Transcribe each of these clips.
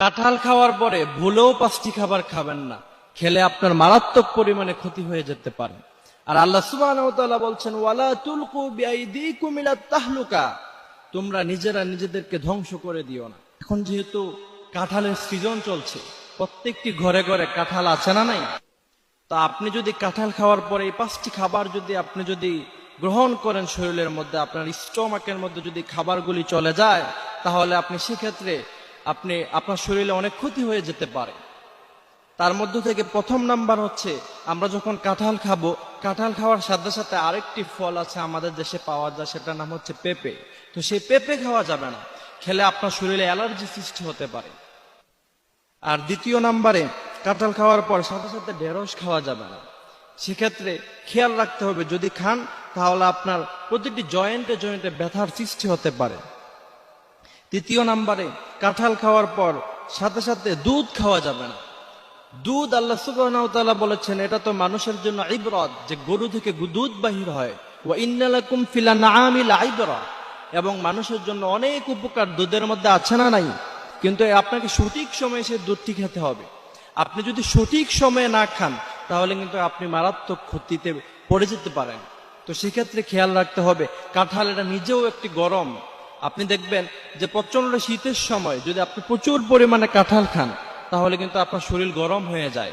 কাঁঠাল খাওয়ার পরে ভুলেও পাঁচটি খাবার খাবেন না। খেলে আপনার মারাত্মক পরিমাণে ক্ষতি হয়ে যেতে পারে। আর আল্লাহ তাআলা বলছেন, ওয়ালা তুলকু ইলা তাহলুকা। তোমরা নিজেরা নিজেদেরকে ধ্বংস করে দিও না। এখন যেহেতু কাঁঠালের সিজন চলছে, প্রত্যেকটি ঘরে ঘরে কাঁঠাল আছে না নাই? তা আপনি যদি কাঁঠাল খাওয়ার পরে এই পাঁচটি খাবার যদি আপনি যদি গ্রহণ করেন শরীরের মধ্যে, আপনার স্টমাকের মধ্যে যদি খাবারগুলি চলে যায়, তাহলে আপনি সেক্ষেত্রে আপনি, আপনার শরীরে অনেক ক্ষতি হয়ে যেতে পারে। তার মধ্য থেকে প্রথম নাম্বার হচ্ছে, আমরা যখন কাঁঠাল খাব, কাঁঠাল খাওয়ার সাথে সাথে আরেকটি ফল আছে আমাদের দেশে পাওয়া যায়, সেটার নাম হচ্ছে পেঁপে। তো সেই পেঁপে খাওয়া যাবে না। খেলে আপনার শরীরে অ্যালার্জি সৃষ্টি হতে পারে। আর দ্বিতীয় নাম্বারে, কাঁঠাল খাওয়ার পর সাথে সাথে ঢেঁড়স খাওয়া যাবে না। সেক্ষেত্রে খেয়াল রাখতে হবে, যদি খান, তাহলে আপনার প্রতিটি জয়েন্টে জয়েন্টে ব্যথার সৃষ্টি হতে পারে। তৃতীয় নাম্বারে কাঁঠাল খাওয়ার পর সাথে সাথে দুধ খাওয়া যাবে না। দুধ আল্লাহ তাআলা বলেছেন, এটা তো মানুষের জন্য ইবরত, যে গরু থেকে দুধ বাহির হয়। ফিল এবং মানুষের জন্য অনেক উপকার দুধের মধ্যে আছে না নাই? কিন্তু আপনাকে সঠিক সময়ে সে দুধটি খেতে হবে। আপনি যদি সঠিক সময়ে না খান, তাহলে কিন্তু আপনি মারাত্মক ক্ষতিতে পড়ে যেতে পারেন। তো সেক্ষেত্রে খেয়াল রাখতে হবে, কাঁঠাল এটা নিজেও একটি গরম। আপনি দেখবেন যে প্রচণ্ড শীতের সময় যদি আপনি প্রচুর পরিমাণে কাঁঠাল খান, তাহলে কিন্তু আপনার শরীর গরম হয়ে যায়।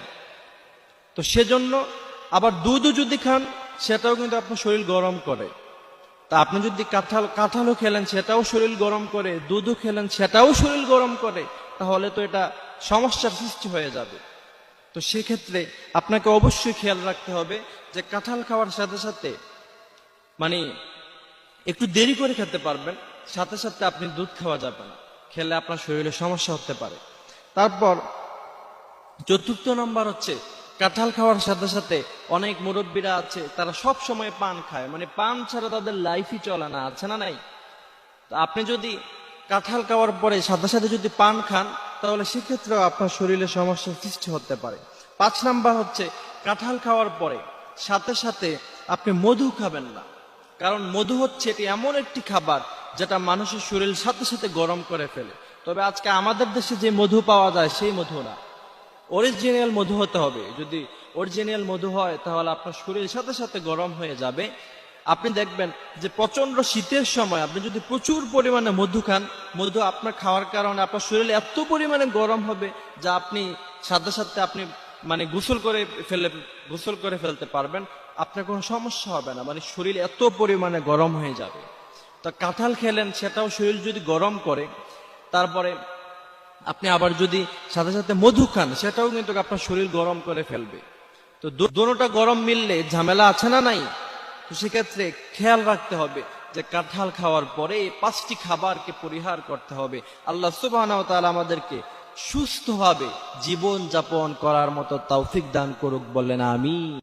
তো সেজন্য আবার দুধও যদি খান, সেটাও কিন্তু আপনার শরীর গরম করে। তা আপনি যদি কাঁঠাল, কাঁঠালও খেলেন, সেটাও শরীর গরম করে, দুধও খেলেন, সেটাও শরীর গরম করে, তাহলে তো এটা সমস্যার সৃষ্টি হয়ে যাবে। তো সেক্ষেত্রে আপনাকে অবশ্যই খেয়াল রাখতে হবে যে কাঁঠাল খাওয়ার সাথে সাথে মানে একটু দেরি করে খেতে পারবেন সাথে সাথে আপনি দুধ খাওয়া যাবে না। খেলে আপনার শরীরে সমস্যা হতে পারে। তারপর চতুর্থ নম্বর হচ্ছে কাঁঠাল খাওয়ার সাথে সাথে অনেক মুরব্বীরা আছে তারা সব সময় পান খায়। মানে পান ছাড়া তাদের লাইফই চলে না আছে না নাই? আপনি যদি কাঁঠাল খাওয়ার পরে সাথে সাথে যদি পান খান তাহলে সেক্ষেত্রেও আপনার শরীরে সমস্যার সৃষ্টি হতে পারে। পাঁচ নাম্বার হচ্ছে কাঁঠাল খাওয়ার পরে সাথে সাথে আপনি মধু খাবেন না। কারণ মধু হচ্ছে এটি এমন একটি খাবার যেটা মানুষের শরীর সাথে সাথে গরম করে ফেলে। তবে আজকে আমাদের দেশে যে মধু পাওয়া যায়, সেই মধু না। অরিজিনাল মধু হতে হবে। যদি অরিজিনাল মধু হয়, তাহলে আপনার শরীর সাথে সাথে গরম হয়ে যাবে। আপনি দেখবেন যে প্রচণ্ড শীতের সময় আপনি যদি প্রচুর পরিমাণে মধু খান, মধু আপনার খাওয়ার কারণে আপনার শরীর এত পরিমাণে গরম হবে যা আপনি সাথে সাথে আপনি মানে গোসল করে ফেলে, গোসল করে ফেলতে পারবেন। আপনার কোনো সমস্যা হবে না। মানে শরীর এত পরিমাণে গরম হয়ে যাবে। তো কাঁঠাল খেলেন, সেটাও শরীর যদি গরম করে, তারপরে আপনি আবার যদি সাথে সাথে মধু খান, সেটাও কিন্তু আপনার শরীর গরম করে ফেলবে। তো দুটোটা গরম মিললে ঝামেলা আছে না নাই? তো সেক্ষেত্রে খেয়াল রাখতে হবে যে কাঁঠাল খাওয়ার পরে পাঁচটি খাবারকে পরিহার করতে হবে। আল্লাহ সুবাহ আমাদেরকে সুস্থভাবে জীবন যাপন করার মতো তৌফিক দান করুক বললেন আমি